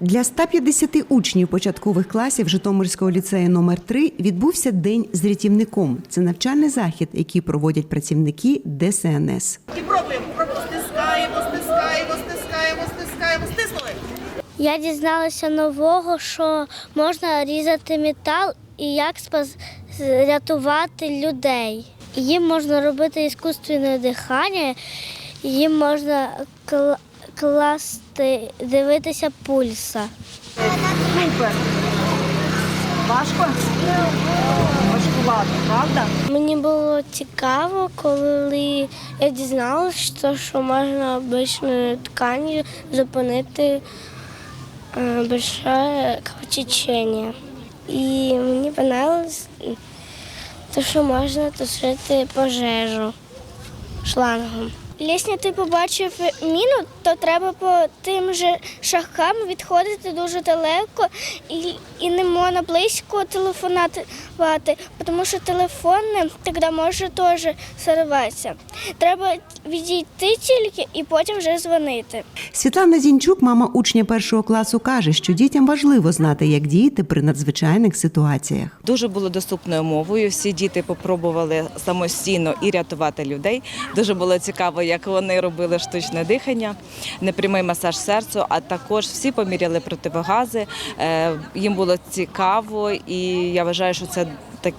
Для 150 учнів початкових класів Житомирського ліцею номер 3 відбувся день з рятівником. Це навчальний захід, який проводять працівники ДСНС. І пробуємо. Стискаємо, стискаємо, стискаємо, стискаємо, стиснули. Я дізналася нового, що можна різати метал і як спас... рятувати людей. Їм можна робити іскусственне дихання, їм можна класти, дивитися пульса. Супер. Важко? Важкувато, правда? Мені було цікаво, коли я дізналася, що можна обичною тканью зупинити е, большое кровотечення. І мені те, що можна тушити пожежу шлангом. Якщо ти побачив міну, то треба по тим же шахам відходити дуже далеко і, і не можна близько телефонувати, тому що телефон тоді може теж сорватися. Треба відійти тільки і потім вже дзвонити. Світлана Зінчук, мама учня першого класу, каже, що дітям важливо знати, як діяти при надзвичайних ситуаціях. Дуже було доступною мовою. Всі діти попробували самостійно і рятувати людей. Дуже було цікаво, як вони робили штучне дихання, непрямий масаж серцю, а також всі поміряли противогази. Е, Їм було цікаво, і я вважаю, що це так.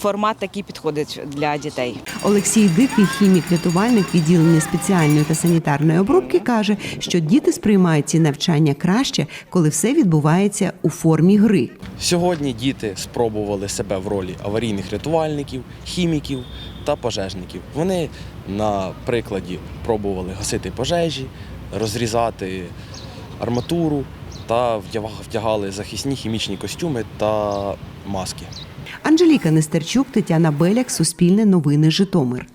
Формат такий підходить для дітей. Олексій Дикий, хімік-рятувальник відділення спеціальної та санітарної обробки, каже, що діти сприймають ці навчання краще, коли все відбувається у формі гри. Сьогодні діти спробували себе в ролі аварійних рятувальників, хіміків та пожежників. Вони на прикладі пробували гасити пожежі, розрізати арматуру та вдяга- вдягали захисні хімічні костюми та маски. Анжеліка Нестерчук, Тетяна Беляк, Суспільне новини Житомир.